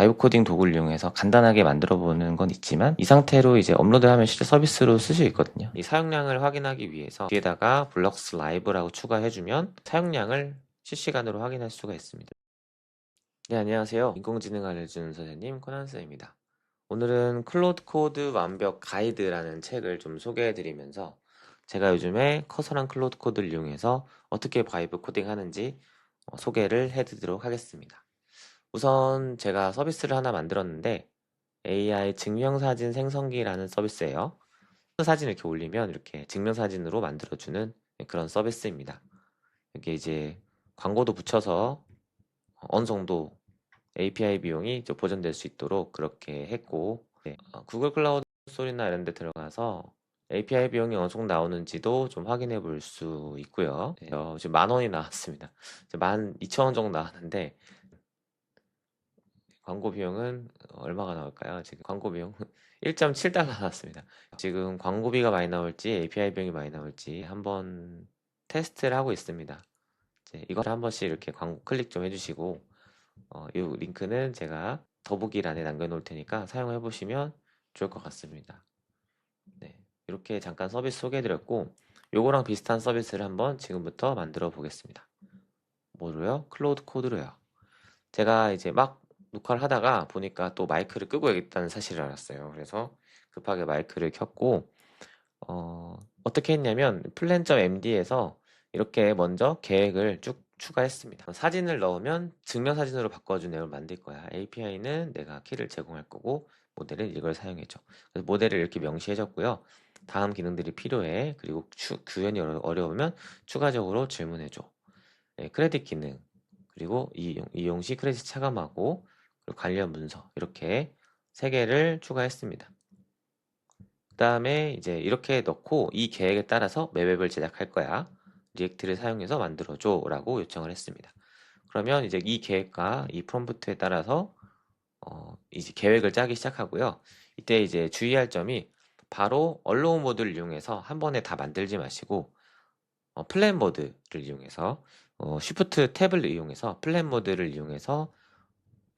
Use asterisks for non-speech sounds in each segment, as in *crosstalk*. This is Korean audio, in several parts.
바이브 코딩 도구를 이용해서 간단하게 만들어 보는 건 있지만 이 상태로 이제 업로드하면 실제 서비스로 쓸 수 있거든요. 이 사용량을 확인하기 위해서 뒤에다가 블럭스 라이브라고 추가해주면 사용량을 실시간으로 확인할 수가 있습니다. 네, 안녕하세요. 인공지능 알려주는 선생님 코난스입니다. 오늘은 클로드 코드 완벽 가이드라는 책을 좀 소개해 드리면서 제가 요즘에 커서랑 클로드 코드를 이용해서 어떻게 바이브 코딩 하는지 어, 소개를 해 드리도록 하겠습니다. 우선 제가 서비스를 하나 만들었는데 AI 증명사진 생성기라는 서비스예요. 사진 이렇게 올리면 이렇게 증명사진으로 만들어주는 그런 서비스입니다. 여기 이제 광고도 붙여서 어느 정도 API 비용이 보전될 수 있도록 그렇게 했고 네, 어, 구글 클라우드 스토리나 이런 데 들어가서 API 비용이 어느 정도 나오는지도 좀 확인해 볼 수 있고요. 네, 어, 지금 만 원이 나왔습니다. 만 이천 원 정도 나왔는데 광고 비용은 얼마가 나올까요? 지금 광고 비용 1.7달러 *laughs* 나왔습니다. 지금 광고비가 많이 나올지 API 비용이 많이 나올지 한번 테스트를 하고 있습니다. 이걸 한 번씩 이렇게 광고 클릭 좀 해주시고 어, 이 링크는 제가 더보기란에 남겨놓을 테니까 사용해 보시면 좋을 것 같습니다. 네, 이렇게 잠깐 서비스 소개해드렸고 요거랑 비슷한 서비스를 한번 지금부터 만들어 보겠습니다. 뭐로요? 클로우드 코드로요. 제가 이제 막 녹화를 하다가 보니까 또 마이크를 끄고 야겠다는 사실을 알았어요. 그래서 급하게 마이크를 켰고 어, 어떻게 했냐면 플랜.md에서 이렇게 먼저 계획을 쭉 추가했습니다. 사진을 넣으면 증명 사진으로 바꿔준 앱을 만들 거야. API는 내가 키를 제공할 거고 모델은 이걸 사용해줘. 그래서 모델을 이렇게 명시해줬고요. 다음 기능들이 필요해. 그리고 추, 구현이 어려- 어려우면 추가적으로 질문해줘. 네, 크레딧 기능 그리고 이용, 이용 시 크레딧 차감하고 관련 문서 이렇게 세 개를 추가했습니다. 그 다음에 이제 이렇게 넣고 이 계획에 따라서 웹앱을 제작할 거야. 리액트를 사용해서 만들어줘 라고 요청을 했습니다. 그러면 이제 이 계획과 이 프롬프트에 따라서 어, 이제 계획을 짜기 시작하고요. 이때 이제 주의할 점이 바로 언로우 모드를 이용해서 한 번에 다 만들지 마시고 어, 플랜 모드를 이용해서 어, 쉬프트 탭을 이용해서 플랜 모드를 이용해서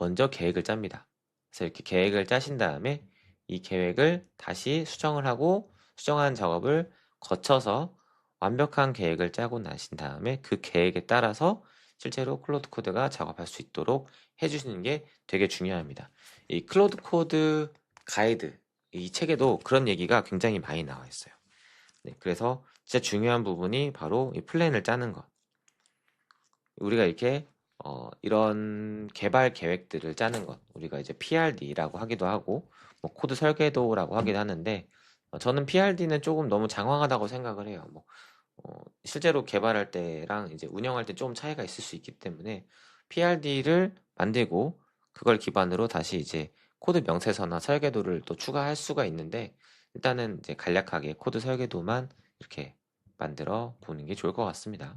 먼저 계획을 짭니다. 그래서 이렇게 계획을 짜신 다음에 이 계획을 다시 수정을 하고 수정한 작업을 거쳐서 완벽한 계획을 짜고 나신 다음에 그 계획에 따라서 실제로 클로드 코드가 작업할 수 있도록 해주시는 게 되게 중요합니다. 이 클로드 코드 가이드 이 책에도 그런 얘기가 굉장히 많이 나와 있어요. 네, 그래서 진짜 중요한 부분이 바로 이 플랜을 짜는 것. 우리가 이렇게 어, 이런 개발 계획들을 짜는 것, 우리가 이제 PRD라고 하기도 하고, 뭐 코드 설계도라고 하기도 하는데, 어, 저는 PRD는 조금 너무 장황하다고 생각을 해요. 뭐, 어, 실제로 개발할 때랑 이제 운영할 때 좀 차이가 있을 수 있기 때문에 PRD를 만들고 그걸 기반으로 다시 이제 코드 명세서나 설계도를 또 추가할 수가 있는데 일단은 이제 간략하게 코드 설계도만 이렇게 만들어 보는 게 좋을 것 같습니다.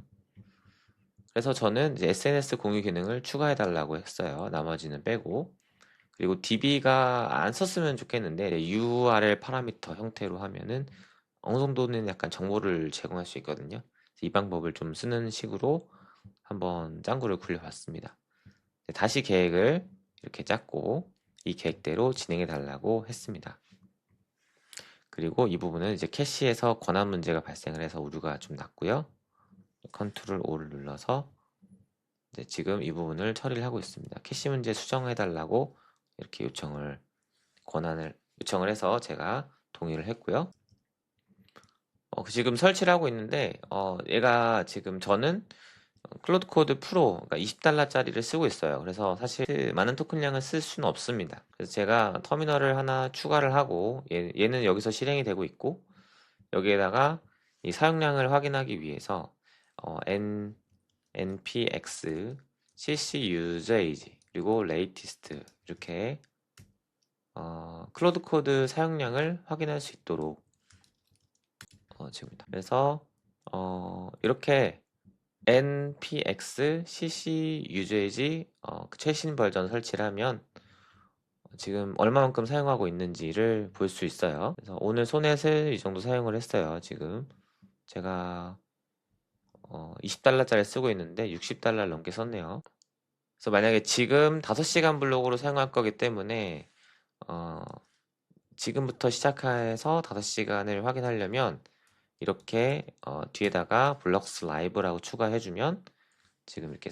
그래서 저는 SNS 공유 기능을 추가해 달라고 했어요. 나머지는 빼고 그리고 DB가 안 썼으면 좋겠는데 URL 파라미터 형태로 하면은 어느 정도는 약간 정보를 제공할 수 있거든요. 이 방법을 좀 쓰는 식으로 한번 짱구를 굴려봤습니다. 다시 계획을 이렇게 짰고 이 계획대로 진행해 달라고 했습니다. 그리고 이 부분은 이제 캐시에서 권한 문제가 발생을 해서 오류가 좀 났고요. 컨트롤 O를 눌러서 지금 이 부분을 처리를 하고 있습니다. 캐시 문제 수정해 달라고 이렇게 요청을 권한을 요청을 해서 제가 동의를 했고요. 어, 지금 설치를 하고 있는데 어, 얘가 지금 저는 클로드 코드 프로 그러니까 20달러짜리를 쓰고 있어요. 그래서 사실 많은 토큰량을 쓸 수는 없습니다. 그래서 제가 터미널을 하나 추가를 하고 얘, 얘는 여기서 실행이 되고 있고 여기에다가 이 사용량을 확인하기 위해서 어, n npx cc usage 그리고 latest 이렇게 어, 클로드 코드 사용량을 확인할 수 있도록 어, 지금입니다. 그래서 어, 이렇게 npx cc usage 어, 그 최신 버전 설치를 하면 지금 얼마만큼 사용하고 있는지를 볼 수 있어요. 그래서 오늘 소넷을 이 정도 사용을 했어요. 지금 제가 어, 20달러짜리 쓰고 있는데 60달러 넘게 썼네요. 그래서 만약에 지금 5시간 블록으로 사용할 거기 때문에 어, 지금부터 시작해서 5시간을 확인하려면 이렇게 어, 뒤에다가 블럭스 라이브라고 추가해주면 지금 이렇게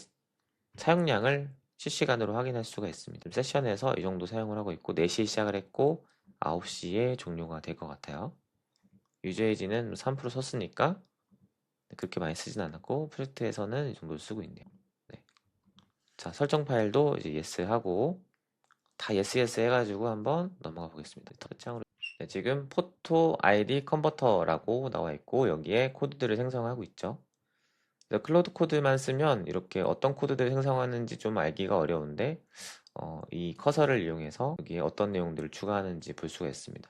사용량을 실시간으로 확인할 수가 있습니다. 세션에서 이 정도 사용을 하고 있고 4시에 시작을 했고 9시에 종료가 될 것 같아요. 유저에이지는 3% 썼으니까 그렇게 많이 쓰진 않았고 프로젝트에서는 이 정도 쓰고 있네요. 네. 자 설정 파일도 이제 yes 하고 다 yes yes 해가지고 한번 넘어가 보겠습니다. 첫 창으로 네, 지금 포토 아이디 컨버터라고 나와 있고 여기에 코드들을 생성하고 있죠. 클로드 코드만 쓰면 이렇게 어떤 코드들을 생성하는지 좀 알기가 어려운데 어, 이 커서를 이용해서 여기에 어떤 내용들을 추가하는지 볼 수가 있습니다.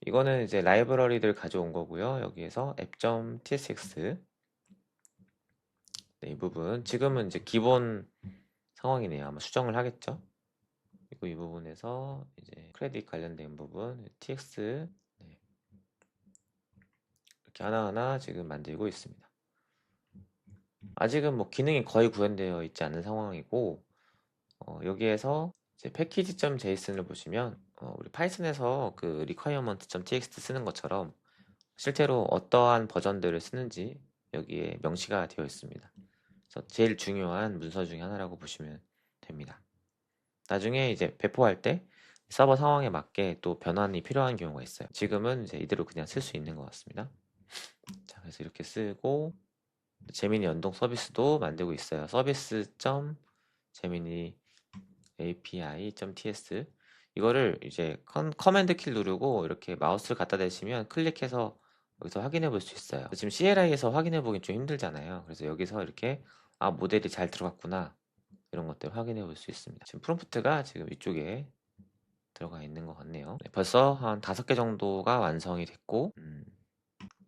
이거는 이제 라이브러리들 가져온 거고요. 여기에서 app.tsx 네, 이 부분 지금은 이제 기본 상황이네요. 아마 수정을 하겠죠. 그리고 이 부분에서 이제 크레딧 관련된 부분 tx 네. 이렇게 하나하나 지금 만들고 있습니다. 아직은 뭐 기능이 거의 구현되어 있지 않은 상황이고 어, 여기에서 이제 패키지.json을 보시면 어, 우리 파이썬에서 그 requirement.txt 쓰는 것처럼 실제로 어떠한 버전들을 쓰는지 여기에 명시가 되어 있습니다. 그래서 제일 중요한 문서 중에 하나라고 보시면 됩니다. 나중에 이제 배포할 때 서버 상황에 맞게 또 변환이 필요한 경우가 있어요. 지금은 이제 이대로 그냥 쓸 수 있는 것 같습니다. 자, 그래서 이렇게 쓰고 재미니 연동 서비스도 만들고 있어요. 서비스.점 재미니 api.ts 이거를 이제 컨, 커맨드 킬 누르고 이렇게 마우스를 갖다 대시면 클릭해서 여기서 확인해 볼 수 있어요. 지금 CLI에서 확인해 보기 좀 힘들잖아요. 그래서 여기서 이렇게 아 모델이 잘 들어갔구나 이런 것들 확인해 볼 수 있습니다. 지금 프롬프트가 지금 이쪽에 들어가 있는 것 같네요. 네, 벌써 한 다섯 개 정도가 완성이 됐고 음,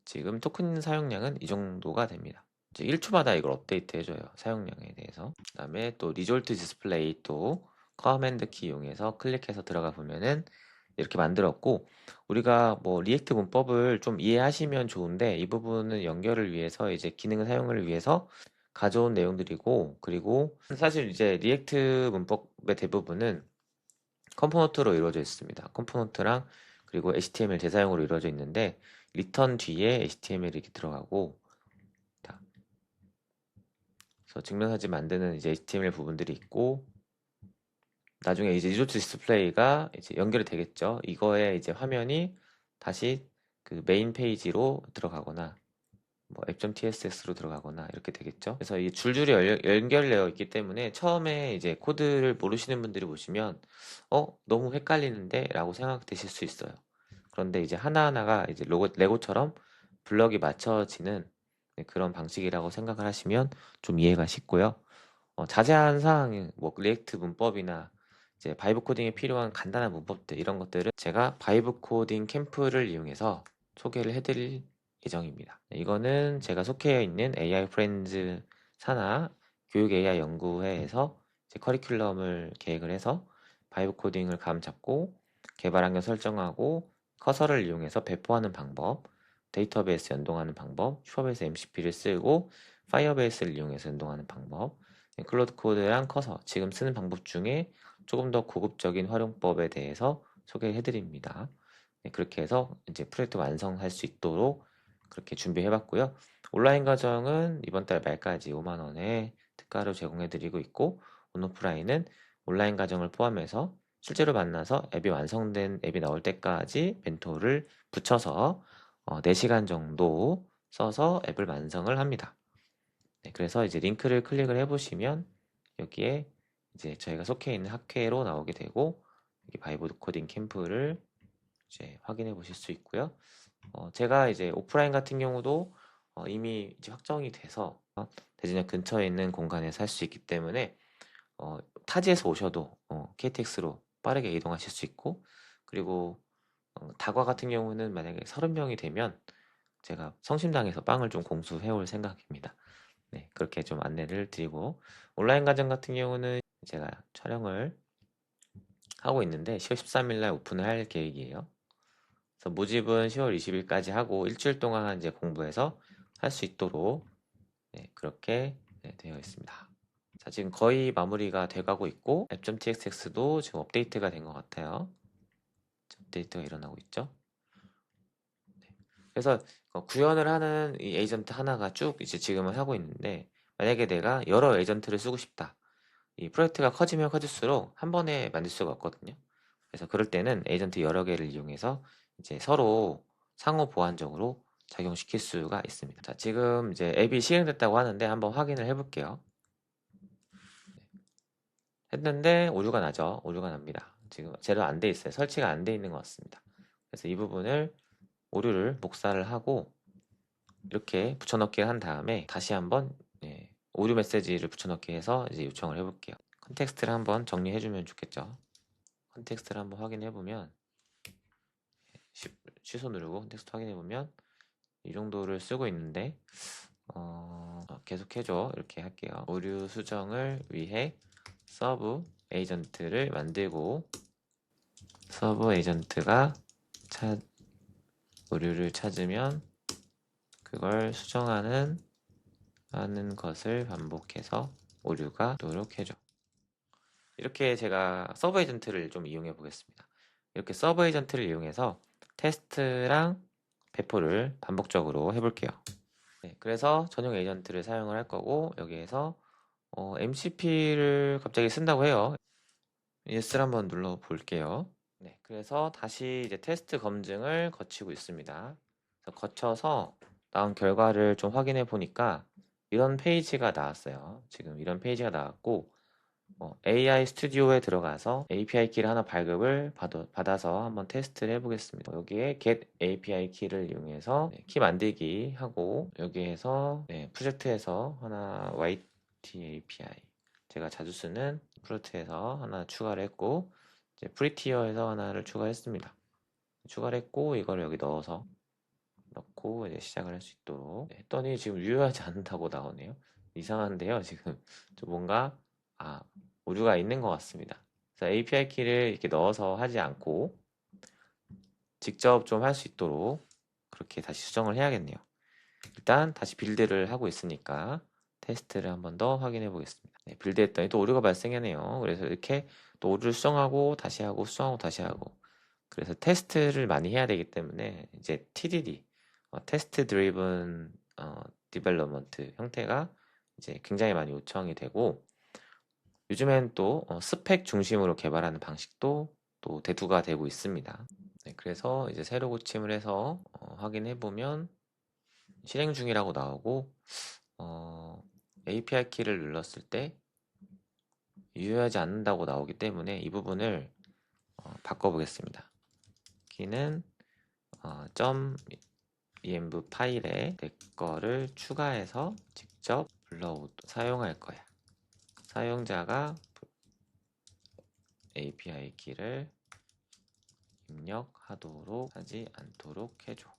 지금 토큰 사용량은 이 정도가 됩니다. 이제 1초마다 이걸 업데이트 해줘요. 사용량에 대해서. 그 다음에 또 리졸트 디스플레이 또 커맨드 키 이용해서 클릭해서 들어가 보면은 이렇게 만들었고 우리가 뭐 리액트 문법을 좀 이해하시면 좋은데 이 부분은 연결을 위해서 이제 기능 사용을 위해서 가져온 내용들이고 그리고 사실 이제 리액트 문법의 대부분은 컴포넌트로 이루어져 있습니다. 컴포넌트랑 그리고 HTML 재사용으로 이루어져 있는데 리턴 뒤에 HTML이 이렇게 들어가고 자, 그래서 증명사진 만드는 이제 HTML 부분들이 있고 나중에 이제 리조트 디스플레이가 이제 연결이 되겠죠. 이거에 이제 화면이 다시 그 메인 페이지로 들어가거나 뭐 app.tsx로 들어가거나 이렇게 되겠죠. 그래서 이 줄줄이 열- 연결되어 있기 때문에 처음에 이제 코드를 모르시는 분들이 보시면 어 너무 헷갈리는데 라고 생각되실 수 있어요. 그런데 이제 하나하나가 이제 로고, 레고처럼 블럭이 맞춰지는 네, 그런 방식이라고 생각을 하시면 좀 이해가 쉽고요. 어, 자세한 사항, 뭐 리액트 문법이나 이제 바이브 코딩에 필요한 간단한 문법들 이런 것들은 제가 바이브 코딩 캠프를 이용해서 소개를 해드릴 예정입니다. 네, 이거는 제가 속해 있는 AI 프렌즈 산하 교육 AI 연구회에서 제 커리큘럼을 계획을 해서 바이브 코딩을 감 잡고 개발 환경 설정하고 커서를 이용해서 배포하는 방법, 데이터베이스 연동하는 방법, 슈퍼베이스 MCP를 쓰고 파이어베이스를 이용해서 연동하는 방법, 네, 클로드 코드랑 커서 지금 쓰는 방법 중에 조금 더 고급적인 활용법에 대해서 소개해 드립니다. 네, 그렇게 해서 이제 프로젝트 완성할 수 있도록 그렇게 준비해 봤고요. 온라인 과정은 이번 달 말까지 5만 원에 특가로 제공해 드리고 있고 온오프라인은 온라인 과정을 포함해서 실제로 만나서 앱이 완성된 앱이 나올 때까지 멘토를 붙여서 어, 4시간 정도 써서 앱을 완성을 합니다. 네, 그래서 이제 링크를 클릭을 해보시면 여기에 이제 저희가 속해 있는 학회로 나오게 되고 여기 바이브 코딩 캠프를 이제 확인해 보실 수 있고요. 어, 제가 이제 오프라인 같은 경우도 어, 이미 이제 확정이 돼서 대전역 근처에 있는 공간에서 할 수 있기 때문에 어, 타지에서 오셔도 어, KTX로 빠르게 이동하실 수 있고 그리고 어, 다과 같은 경우는 만약에 30명이 되면 제가 성심당에서 빵을 좀 공수해 올 생각입니다. 네, 그렇게 좀 안내를 드리고 온라인 과정 같은 경우는 제가 촬영을 하고 있는데 10월 13일 날 오픈을 할 계획이에요. 그래서 모집은 10월 20일까지 하고 일주일 동안 이제 공부해서 할 수 있도록 네, 그렇게 네, 되어 있습니다. 자, 자, 지금 거의 마무리가 돼가고 있고 app.txt도 지금 업데이트가 된 것 같아요. 업데이트가 일어나고 있죠. 네. 그래서 어, 구현을 하는 이 에이전트 하나가 쭉 이제 지금은 하고 있는데 만약에 내가 여러 에이전트를 쓰고 싶다. 이 프로젝트가 커지면 커질수록 한 번에 만들 수가 없거든요. 그래서 그럴 때는 에이전트 여러 개를 이용해서 이제 서로 상호 보완적으로 작용시킬 수가 있습니다. 자, 지금 이제 앱이 실행됐다고 하는데 한번 확인을 해볼게요. 했는데 오류가 나죠. 오류가 납니다. 지금 제대로 안 돼 있어요. 설치가 안 돼 있는 것 같습니다. 그래서 이 부분을 오류를 복사를 하고 이렇게 붙여넣기 한 다음에 다시 한번 예, 오류 메시지를 붙여넣기 해서 이제 요청을 해볼게요. 컨텍스트를 한번 정리해주면 좋겠죠. 컨텍스트를 한번 확인해보면 쉬- 취소 누르고 컨텍스트 확인해보면 이 정도를 쓰고 있는데 어, 계속해줘 이렇게 할게요. 오류 수정을 위해 서브 에이전트를 만들고 서브 에이전트가 찾 오류를 찾으면 그걸 수정하는 하는 것을 반복해서 오류가 도록 해줘. 이렇게 제가 서브 에이전트를 좀 이용해 보겠습니다. 이렇게 서브 에이전트를 이용해서 테스트랑 배포를 반복적으로 해볼게요. 네, 그래서 전용 에이전트를 사용을 할 거고 여기에서 MCP를 갑자기 쓴다고 해요. yes를 한번 눌러 볼게요. 네, 그래서 다시 이제 테스트 검증을 거치고 있습니다. 거쳐서 나온 결과를 좀 확인해 보니까 이런 페이지가 나왔어요. 지금 이런 페이지가 나왔고 어, AI 스튜디오에 들어가서 API 키를 하나 발급을 받아, 서 한번 테스트를 해보겠습니다. 여기에 get API 키를 이용해서 네, 키 만들기 하고 여기에서 네, 프로젝트에서 하나 YT API 제가 자주 쓰는 프로젝트에서 하나 추가를 했고 이제 프리티어에서 하나를 추가했습니다. 추가를 했고 이걸 여기 넣어서 넣고 이제 시작을 할 수 있도록 네, 했더니 지금 유효하지 않다고 나오네요. 이상한데요. 지금 좀 뭔가 아 오류가 있는 것 같습니다. 그래서 API 키를 이렇게 넣어서 하지 않고 직접 좀 할 수 있도록 그렇게 다시 수정을 해야겠네요. 일단 다시 빌드를 하고 있으니까 테스트를 한 번 더 확인해 보겠습니다. 네, 빌드했더니 또 오류가 발생했네요. 그래서 이렇게 또 오류를 수정하고 다시 하고 수정하고 다시 하고 그래서 테스트를 많이 해야 되기 때문에 이제 TDD 어, 테스트 드리븐 어, 디벨로먼트 형태가 이제 굉장히 많이 요청이 되고 요즘엔 또 어, 스펙 중심으로 개발하는 방식도 또 대두가 되고 있습니다. 네, 그래서 이제 새로 고침을 해서 어, 확인해 보면 실행 중이라고 나오고 어, API 키를 눌렀을 때 유효하지 않는다고 나오기 때문에 이 부분을 어, 바꿔보겠습니다. 키는 어, .env 파일에 내 거를 추가해서 직접 불러 사용할 거야. 사용자가 API 키를 입력하도록 하지 않도록 해줘.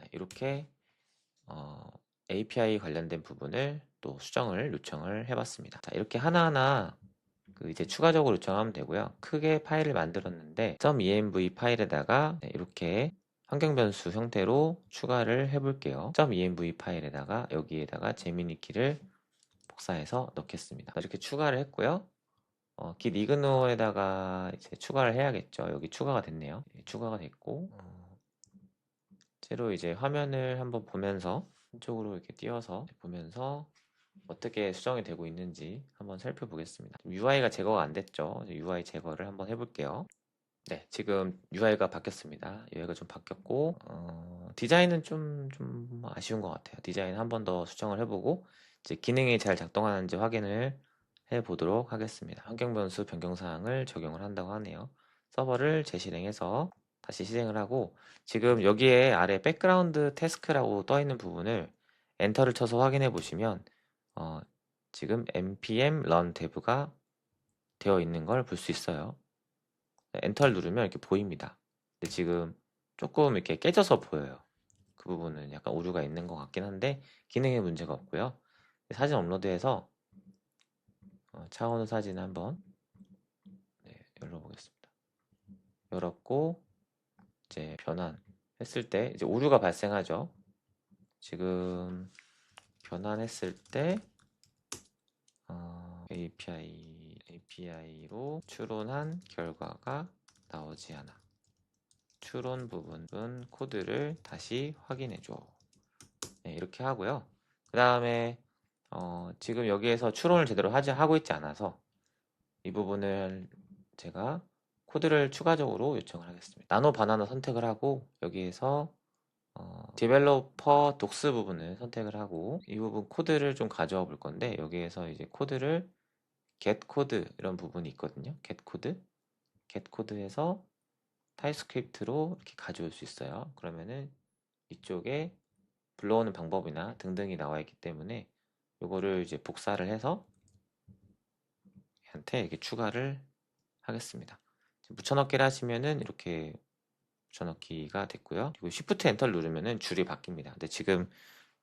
네, 이렇게 어, API 관련된 부분을 또 수정을 요청을 해봤습니다. 자, 이렇게 하나하나 그 이제 추가적으로 요청하면 되고요. 크게 파일을 만들었는데 .env 파일에다가 네, 이렇게 환경 변수 형태로 추가를 해볼게요. .env 파일에다가 여기에다가 제미니 키를 복사해서 넣겠습니다. 이렇게 추가를 했고요. 어, git ign오에다가 이제 추가를 해야겠죠. 여기 추가가 됐네요. 예, 추가가 됐고 어, 새로 이제 화면을 한번 보면서 한쪽으로 이렇게 띄워서 보면서 어떻게 수정이 되고 있는지 한번 살펴보겠습니다. UI가 제거가 안 됐죠. UI 제거를 한번 해볼게요. 네, 지금 UI가 바뀌었습니다. UI가 좀 바뀌었고 어, 디자인은 좀, 좀 아쉬운 것 같아요. 디자인 한 번 더 수정을 해보고 이제 기능이 잘 작동하는지 확인을 해 보도록 하겠습니다. 환경 변수 변경 사항을 적용을 한다고 하네요. 서버를 재실행해서 다시 실행을 하고 지금 여기에 아래 백그라운드 태스크라고 떠 있는 부분을 엔터를 쳐서 확인해 보시면 어, 지금 npm run dev가 되어 있는 걸 볼 수 있어요. 엔터를 누르면 이렇게 보입니다. 근데 지금 조금 이렇게 깨져서 보여요. 그 부분은 약간 오류가 있는 것 같긴 한데 기능에 문제가 없고요. 사진 업로드해서 어, 차원호 사진 한번 네, 열어보겠습니다. 열었고 이제 변환 했을 때 이제 오류가 발생하죠. 지금 변환했을 때 어, API API로 추론한 결과가 나오지 않아. 추론 부분은 코드를 다시 확인해 줘. 네, 이렇게 하고요. 그 다음에 어, 지금 여기에서 추론을 제대로 하지 하고 있지 않아서 이 부분을 제가 코드를 추가적으로 요청을 하겠습니다. 나노 바나나 선택을 하고 여기에서 어, 디벨로퍼 독스 부분을 선택을 하고 이 부분 코드를 좀 가져와 볼 건데 여기에서 이제 코드를 get 코드 이런 부분이 있거든요. get 코드 get 코드에서 타입스크립트로 이렇게 가져올 수 있어요. 그러면은 이쪽에 불러오는 방법이나 등등이 나와 있기 때문에 이거를 이제 복사를 해서 한테 이렇게 추가를 하겠습니다. 붙여넣기를 하시면은 이렇게 붙여넣기가 됐고요. 그리고 Shift 엔터를 누르면은 줄이 바뀝니다. 근데 지금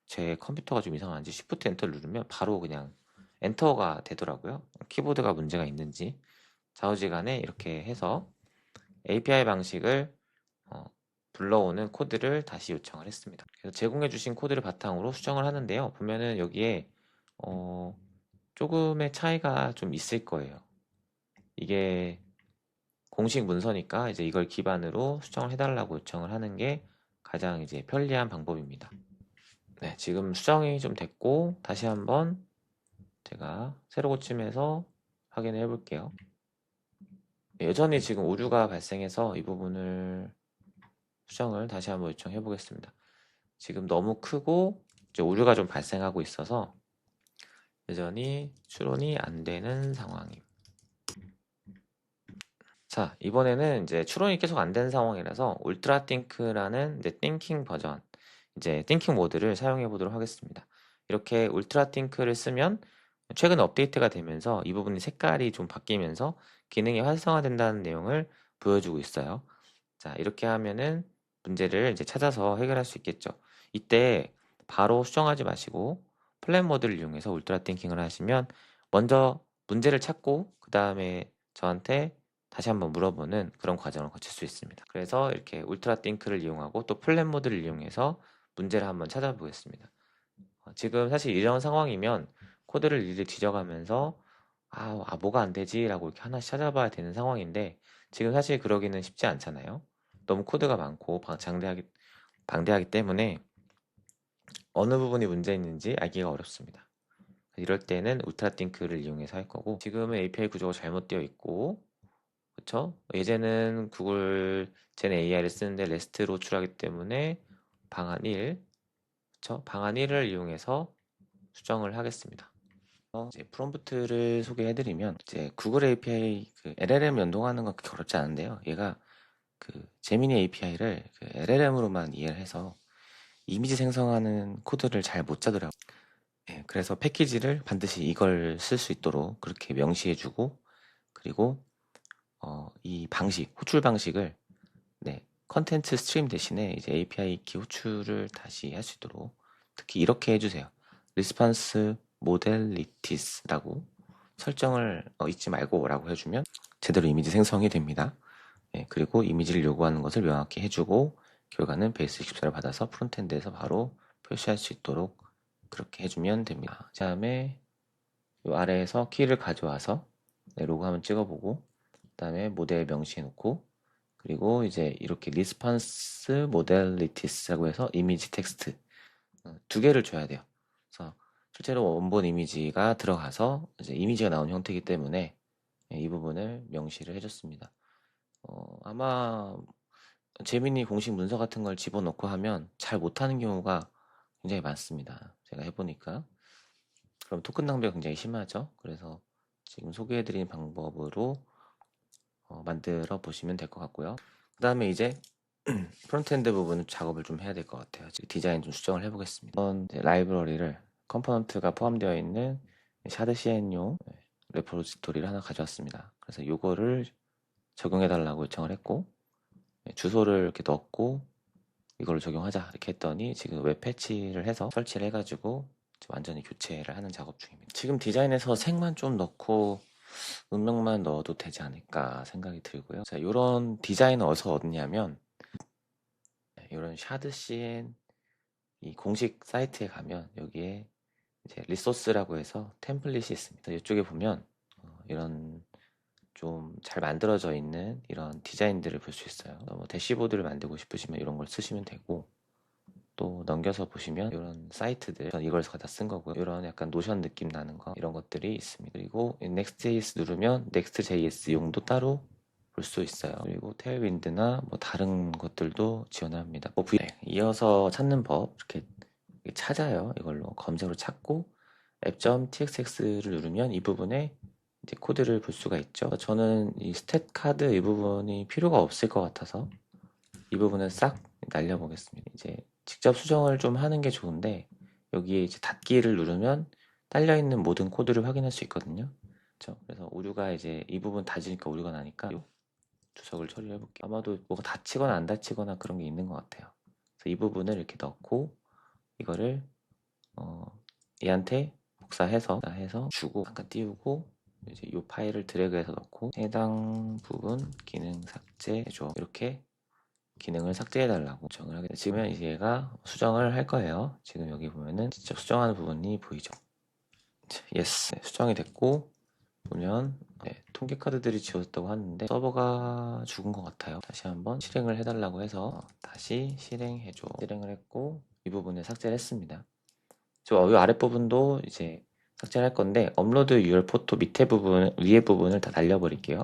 제 컴퓨터가 좀 이상한지 Shift 엔터를 누르면 바로 그냥 엔터가 되더라고요. 키보드가 문제가 있는지 좌우지간에 이렇게 해서 API 방식을 어, 불러오는 코드를 다시 요청을 했습니다. 그래서 제공해 주신 코드를 바탕으로 수정을 하는데요. 보면은 여기에 어, 조금의 차이가 좀 있을 거예요. 이게 공식 문서니까 이제 이걸 기반으로 수정을 해달라고 요청을 하는 게 가장 이제 편리한 방법입니다. 네, 지금 수정이 좀 됐고 다시 한번 제가 새로 고침해서 확인을 해볼게요. 여전히 지금 오류가 발생해서 이 부분을 수정을 다시 한번 요청해 보겠습니다. 지금 너무 크고 이제 오류가 좀 발생하고 있어서 여전히 추론이 안 되는 상황임. 자, 이번에는 이제 추론이 계속 안 되는 상황이라서 울트라 띵크라는 이제 띵킹 버전, 이제 띵킹 모드를 사용해 보도록 하겠습니다. 이렇게 울트라 띵크를 쓰면 최근 업데이트가 되면서 이 부분이 색깔이 좀 바뀌면서 기능이 활성화된다는 내용을 보여주고 있어요. 자, 이렇게 하면은 문제를 이제 찾아서 해결할 수 있겠죠. 이때 바로 수정하지 마시고 플랜 모드를 이용해서 울트라 띵킹을 하시면 먼저 문제를 찾고 그 다음에 저한테 다시 한번 물어보는 그런 과정을 거칠 수 있습니다. 그래서 이렇게 울트라 띵크를 이용하고 또 플랜 모드를 이용해서 문제를 한번 찾아보겠습니다. 어, 지금 사실 이런 상황이면 코드를 일일이 뒤져가면서 아, 아 뭐가 안 되지? 라고 이렇게 하나씩 찾아봐야 되는 상황인데 지금 사실 그러기는 쉽지 않잖아요. 너무 코드가 많고 방- 장대하기, 방대하기 때문에 어느 부분이 문제 있는지 알기가 어렵습니다. 이럴 때는 울트라띵크를 이용해서 할 거고 지금은 API 구조가 잘못되어 있고 그쵸? 예제는 구글 젠 AI를 쓰는데 레스트로 호출하기 때문에 방안 1 그쵸? 방안 1을 이용해서 수정을 하겠습니다. 어, 이제 프롬프트를 소개해드리면 이제 구글 API 그 LLM 연동하는 건 그렇게 어렵지 않은데요. 얘가 그 제미니 API를 그 LLM으로만 이해를 해서 이미지 생성하는 코드를 잘 못 짜더라고요. 예, 그래서 패키지를 반드시 이걸 쓸 수 있도록 그렇게 명시해주고 그리고 어, 이 방식 호출 방식을 네, 컨텐츠 스트림 대신에 이제 API 키 호출을 다시 할 수 있도록 특히 이렇게 해주세요. 리스판스 모델리티스라고 설정을 어, 잊지 말고라고 해주면 제대로 이미지 생성이 됩니다. 예, 그리고 이미지를 요구하는 것을 명확히 해주고 결과는 베이스 14를 받아서 프론트엔드에서 바로 표시할 수 있도록 그렇게 해주면 됩니다. 그 다음에 이 아래에서 키를 가져와서 네, 로고 한번 찍어보고 그 다음에 모델 명시해 놓고 그리고 이제 이렇게 리스판스 모델리티스라고 해서 이미지 텍스트 어, 두 개를 줘야 돼요. 실제로 원본 이미지가 들어가서 이제 이미지가 나온 형태이기 때문에 예, 이 부분을 명시를 해줬습니다. 어, 아마 재민이 공식 문서 같은 걸 집어넣고 하면 잘 못하는 경우가 굉장히 많습니다. 제가 해보니까. 그럼 토큰 낭비가 굉장히 심하죠. 그래서 지금 소개해드린 방법으로 어, 만들어 보시면 될 것 같고요. 그 다음에 이제 *clears throat* 프론트엔드 부분 작업을 좀 해야 될 것 같아요. 디자인 좀 수정을 해보겠습니다. 라이브러리를 컴포넌트가 포함되어 있는 샤드 CN용 레포지토리를 하나 가져왔습니다. 그래서 이거를 적용해 달라고 요청을 했고 네, 주소를 이렇게 넣었고 이걸 적용하자 이렇게 했더니 지금 웹 패치를 해서 설치를 해가지고 완전히 교체를 하는 작업 중입니다. 지금 디자인에서 색만 좀 넣고 음명만 넣어도 되지 않을까 생각이 들고요. 자, 이런 디자인은 어디서 얻냐면 이런 샤드 CN 이 공식 사이트에 가면 여기에 이제 리소스라고 해서 템플릿이 있습니다. 이쪽에 보면 어, 이런 좀 잘 만들어져 있는 이런 디자인들을 볼 수 있어요. 뭐 대시보드를 만들고 싶으시면 이런 걸 쓰시면 되고 또 넘겨서 보시면 이런 사이트들 전 이걸 갖다 쓴 거고요. 이런 약간 노션 느낌 나는 거 이런 것들이 있습니다. 그리고 Next.js 누르면 Next.js 용도 따로 볼 수 있어요. 그리고 테일윈드나 뭐 다른 것들도 지원을 합니다. 뭐 V- 네, 이어서 찾는 법 이렇게 찾아요. 이걸로 검색으로 찾고 app.txx를 누르면 이 부분에 이제 코드를 볼 수가 있죠. 저는 이 스탯 카드 이 부분이 필요가 없을 것 같아서 이 부분은 싹 날려보겠습니다. 이제 직접 수정을 좀 하는 게 좋은데 여기에 이제 닫기를 누르면 딸려 있는 모든 코드를 확인할 수 있거든요. 그렇죠? 그래서 오류가 이제 이 부분 닫으니까 오류가 나니까 요 주석을 처리해 볼게요. 아마도 뭐가 닫히거나 안 닫히거나 그런 게 있는 것 같아요. 그래서 이 부분을 이렇게 넣고 이거를 어, 얘한테 복사해서 해서 주고 잠깐 띄우고 이제 이 파일을 드래그해서 넣고 해당 부분 기능 삭제해줘 이렇게 기능을 삭제해달라고 정을 하게 돼. 지금은 이제 얘가 수정을 할 거예요. 지금 여기 보면은 직접 수정하는 부분이 보이죠. 예스 네, 수정이 됐고 보면 네, 통계 카드들이 지워졌다고 하는데 서버가 죽은 것 같아요. 다시 한번 실행을 해달라고 해서 다시 실행해줘. 실행을 했고 이 부분을 삭제를 했습니다. 저이 아랫부분도 이제 삭제를 할 건데 업로드 유얼 포토 밑에 부분 위에 부분을 다 날려버릴게요.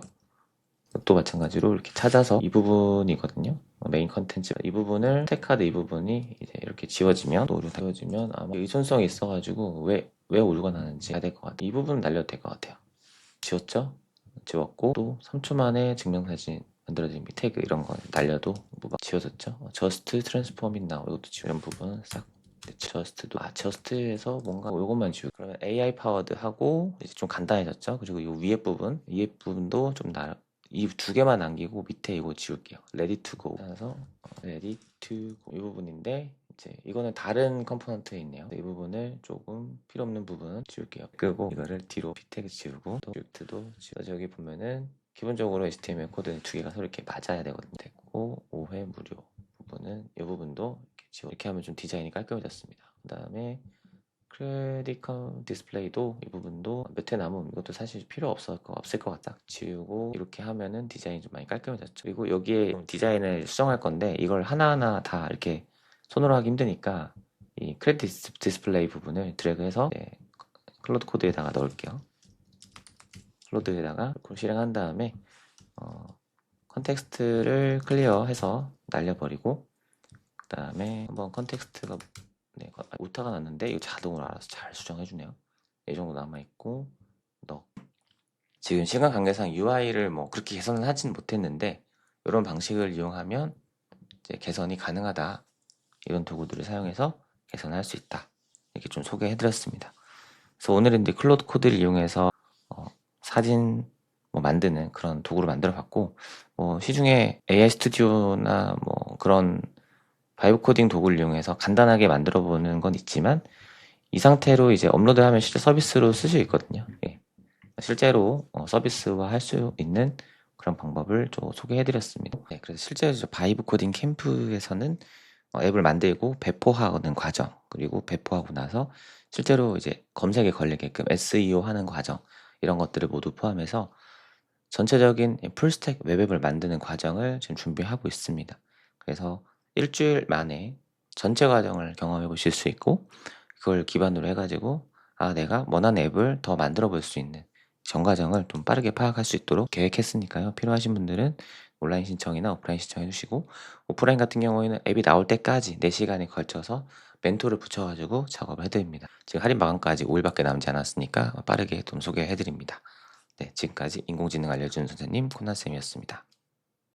또 마찬가지로 이렇게 찾아서 이 부분이거든요. 메인 컨텐츠 이 부분을 택카드 이 부분이 이제 이렇게 지워지면 또 오류가 지워지면 아마 의존성이 있어가지고 왜 왜 오류가 나는지 해야 될 것 같아요. 이 부분 날려도 될 것 같아요. 지웠죠? 지웠고 또 3초 만에 증명사진 만들어진 미 태그 이런 거 날려도 뭐가 지워졌죠? 저스트 트랜스폼 있나 이것도 이런 부분 싹 저스트도 아 저스트에서 뭔가 이것만 지우고 그러면 AI 파워드 하고 이제 좀 간단해졌죠? 그리고 이 위에 부분 위에 부분도 좀 나, 이 두 개만 남기고 밑에 이거 지울게요. to go. 그래서 to go 이 부분인데 이제 이거는 다른 컴포넌트에 있네요. 이 부분을 조금 필요 없는 부분은 지울게요. 끄고 이거를 뒤로 비태그 지우고 또 뷰트도 지워. 여기 보면은 기본적으로 HTML 코드는 두 개가 서로 이렇게 맞아야 되거든요. 됐고 5회 무료 부분은 이 부분도 이렇게 지워. 이렇게 하면 좀 디자인이 깔끔해졌습니다. 그 다음에 크레딧 디스플레이도 이 부분도 몇 회 남음 이것도 사실 필요 없을 것 없을 것 같다 지우고 이렇게 하면은 디자인이 좀 많이 깔끔해졌죠 그리고 여기에 디자인을 수정할 건데 이걸 하나하나 다 이렇게 손으로 하기 힘드니까 이 크레딧 디스플레이 부분을 드래그해서 네, 클로드 코드에다가 넣을게요 클로드에다가 실행한 다음에 어, 컨텍스트를 클리어해서 날려버리고 그 다음에 한번 컨텍스트가 네, 거- 오타가 났는데 이거 자동으로 알아서 잘 수정해 주네요. 이 정도 남아 있고 넣. 지금 시간 관계상 UI를 뭐 그렇게 개선을 하진 못했는데 이런 방식을 이용하면 이제 개선이 가능하다. 이런 도구들을 사용해서 개선할 수 있다. 이렇게 좀 소개해 드렸습니다. 그래서 오늘은 이제 클로드 코드를 이용해서 어, 사진 뭐 만드는 그런 도구를 만들어 봤고 뭐 시중에 AI 스튜디오나 뭐 그런 바이브 코딩 도구를 이용해서 간단하게 만들어 보는 건 있지만 이 상태로 이제 업로드하면 실제 서비스로 쓸 수 있거든요. 예. 실제로 어, 서비스화 할 수 있는 그런 방법을 좀 소개해 드렸습니다. 네, 그래서 실제 저 바이브 코딩 캠프에서는 어, 앱을 만들고 배포하는 과정 그리고 배포하고 나서 실제로 이제 검색에 걸리게끔 SEO 하는 과정 이런 것들을 모두 포함해서 전체적인 풀스택 웹앱을 만드는 과정을 지금 준비하고 있습니다. 그래서 일주일 만에 전체 과정을 경험해 보실 수 있고 그걸 기반으로 해가지고 아 내가 원하는 앱을 더 만들어 볼 수 있는 전 과정을 좀 빠르게 파악할 수 있도록 계획했으니까요. 필요하신 분들은 온라인 신청이나 오프라인 신청해 주시고 오프라인 같은 경우에는 앱이 나올 때까지 4시간에 걸쳐서 멘토를 붙여가지고 작업을 해드립니다. 지금 할인 마감까지 5일밖에 남지 않았으니까 빠르게 좀 소개해 드립니다. 네, 지금까지 인공지능 알려주는 선생님 코난쌤이었습니다.